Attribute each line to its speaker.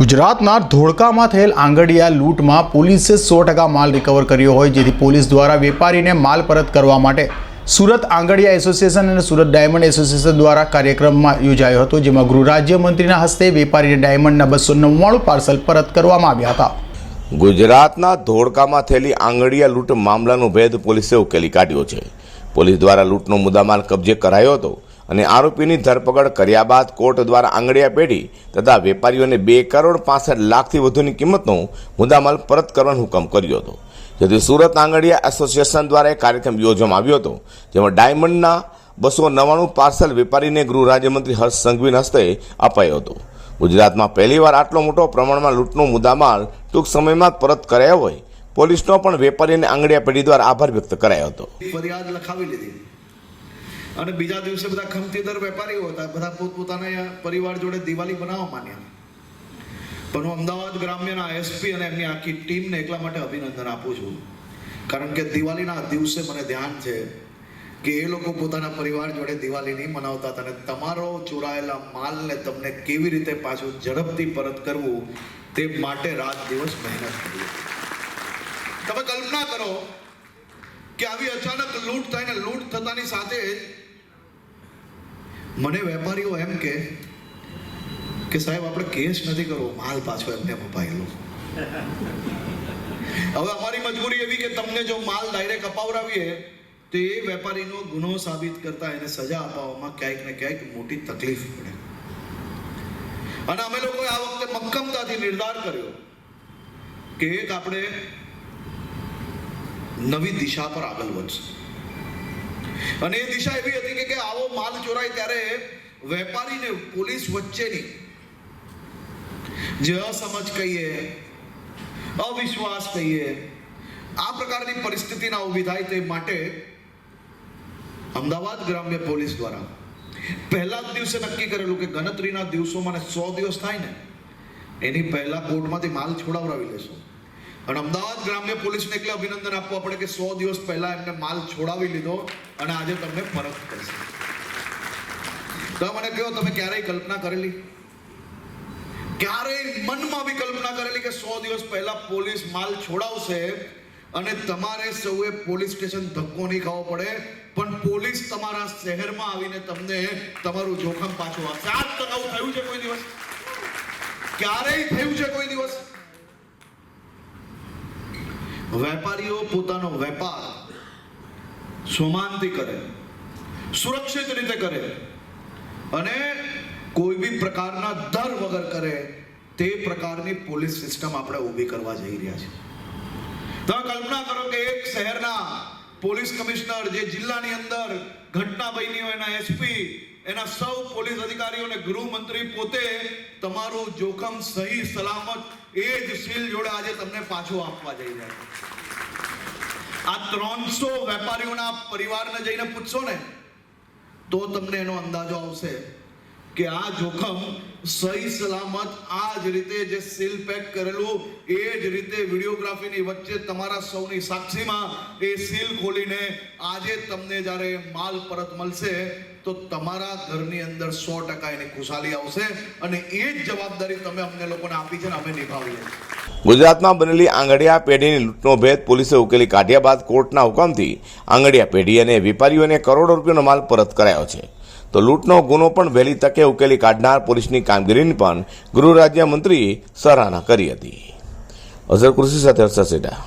Speaker 1: ગુજરાતના ધોળકામાં થયેલ આંગડિયા લૂંટમાં પોલીસે સો ટકા માલ રિકવર કર્યો હોય, જેથી પોલીસ દ્વારા વેપારીને માલ પરત કરવા માટે સુરત આંગડિયા એસોસિએશન અને સુરત ડાયમંડ એસોસિએશન દ્વારા કાર્યક્રમમાં યોજાયો હતો, જેમાં ગૃહ રાજ્યમંત્રીના હસ્તે વેપારીને ડાયમંડના બસો નવ્વાણું પાર્સલ પરત કરવામાં આવ્યા હતા.
Speaker 2: ગુજરાતના ધોળકામાં થયેલી આંગડિયા લૂંટ મામલાનો ભેદ પોલીસે ઉકેલી કાઢ્યો છે. પોલીસ દ્વારા લૂંટનો મુદ્દામાલ કબજે કરાયો હતો. અને આરોપીની ધરપકડ કર્યા બાદ કોર્ટ દ્વારા આંગળીયા પેઢી તથા વેપારીઓને બે કરોડ પાસઠ લાખથી વધુની કિંમતનો મુદ્દામાલ પરત કરવાનો હુકમ કર્યો હતો. જેથી સુરત આંગળીયા એસોસિએશન દ્વારા કાર્યક્રમ યોજવામાં આવ્યો હતો, જેમાં ડાયમંડના બસો નવ્વાણું પાર્સલ વેપારીને ગૃહ રાજ્યમંત્રી હર્ષ સંઘવીના હસ્તે અપાયો હતો. ગુજરાતમાં પહેલીવાર આટલો મોટો પ્રમાણમાં લૂંટનો મુદ્દામાલ ટૂંક સમયમાં પરત કરાયો હોય, પોલીસનો પણ વેપારીને આંગળીયા પેઢી દ્વારા આભાર વ્યક્ત કરાયો હતો.
Speaker 3: ફરિયાદ લખાવી લીધી. અને બીજા દિવસે બધા ખમતીદર વેપારીઓ હતા. બધા પોતપોતાના પરિવાર જોડે દિવાળી બનાવવા માંડ્યા. પણ હું અમદાવાદ ગ્રામ્યના એસપી અને એમની આખી ટીમને એટલા માટે અભિનંદન આપું છું. કારણ કે દિવાળીના દિવસે મને ધ્યાન છે કે એ લોકો પોતાના પરિવાર જોડે દિવાળી નહીં મનાવતા હતા અને તમારો ચોરાયેલા માલને તમને કેવી રીતે પાછું ઝડપથી પરત કરવું તે માટે રાત દિવસ મહેનત કરી. તમે કલ્પના કરો કે આવી અચાનક લૂંટ થાય ને લૂંટ થતાની સાથે મને વેપારીઓ એમ કે કે સાહેબ, આપણે કેસ નથી કરવો, માલ પાછો એમને અપાયેલો હવે અમારી મજબૂરી એવી કે તમને જો માલ ડાયરેક્ટ અપાવડાવીએ, તો એ વેપારીનો ગુનો સાબિત કરતા એને સજા અપાવવામાં ક્યાંક ને ક્યાંક મોટી તકલીફ પડે. અને અમે લોકોએ આ વખતે મક્કમતાથી નિર્ધાર કર્યો કે એક આપણે નવી દિશા પર આગળ વધશે. અને એ દિશા એવી હતી કે- આવો માલ ચોરાય ત્યારે વેપારીને પોલીસ વચ્ચેની જે અસમજ કહીએ, અવિશ્વાસ કહીએ, આ પ્રકારની પરિસ્થિતિ ના ઊભી થાય તે માટે અમદાવાદ ગ્રામ્ય પોલીસ દ્વારા પહેલા જ દિવસે નક્કી કરેલું કે ગણતરીના દિવસોમાં મને સો દિવસ થાય ને, એની પહેલા કોર્ટમાંથી માલ છોડાવડાવી લેશું. અને અમદાવાદ ગ્રામ્ય પોલીસને એટલે અભિનંદન આપવા પડે કે સો દિવસ પહેલા એમને માલ છોડાવી લીધો અને આજે તમને પરત કરશે. તો મને કહો, તમે ક્યારેય કલ્પના કરેલી? ક્યારેય મનમાં બી કલ્પના કરેલી કે સો દિવસ પહેલા પોલીસ માલ છોડાવશે અને તમારે સૌએ પોલીસ સ્ટેશન ધક્કો નહીં ખાવો પડે, પણ પોલીસ તમારા શહેરમાં આવીને તમને તમારું જોખમ પાછું આપશે. આજ તક આવું થયું છે કોઈ દિવસ? ક્યારેય થયું છે કોઈ દિવસ? વેપારીઓ પોતાનો વેપાર સોમાનથી કરે, સુરક્ષિત રીતે કરે અને કોઈ બી પ્રકારના દર વગર કરે તે પ્રકારની પોલીસ સિસ્ટમ આપણે ઊભી કરવા જઈ રહ્યા છીએ. તમે કલ્પના કરો કે એક શહેરના પોલીસ કમિશનર જે જિલ્લાની અંદર ઘટના બની હોય એના એસપી એના સૌ પોલીસ અધિકારીઓ અને ગૃહમંત્રી પોતે તમારું જોખમ સહી, સલામત, એ જ સીલ જોડે આજે તમને પાછું આપવા જઈ રહ્યા આ ત્રણસો વેપારીઓના પરિવારને જઈને પૂછશો ને, તો તમને એનો અંદાજો આવશે. કે આ જોખમ સહી સલામત આ જ રીતે જે સીલ પેક કરેલું, એ જ રીતે વિડીયોગ્રાફીની વચ્ચે તમારા સૌની સાક્ષીમાં એ સીલ ખોલીને આજે તમને જ્યારે માલ પરત મળશે, તો તમારા ઘરની અંદર સો ટકા એની ખુશાલી આવશે અને એ જ જવાબદારી તમે અમને લોકોને આપી છે ને અમે નિભાવીએ
Speaker 2: ગુજરાતમાં બનેલી આંગડિયા પેઢીની લૂંટનો ભેદ પોલીસે ઉકેલી કાઢ્યા બાદ કોર્ટના હુકમથી આંગડિયા પેઢી અને વેપારીઓને કરોડો રૂપિયાનો માલ પરત કરાયો છે. તો લૂંટનો ગુનો પણ વહેલી તકે ઉકેલી કાઢનાર પોલીસની કામગીરીની પણ ગૃહ રાજ્યમંત્રીએ સરાહના કરી હતી. અઝર કૃષિ સાથે હર્ષદ સેઠા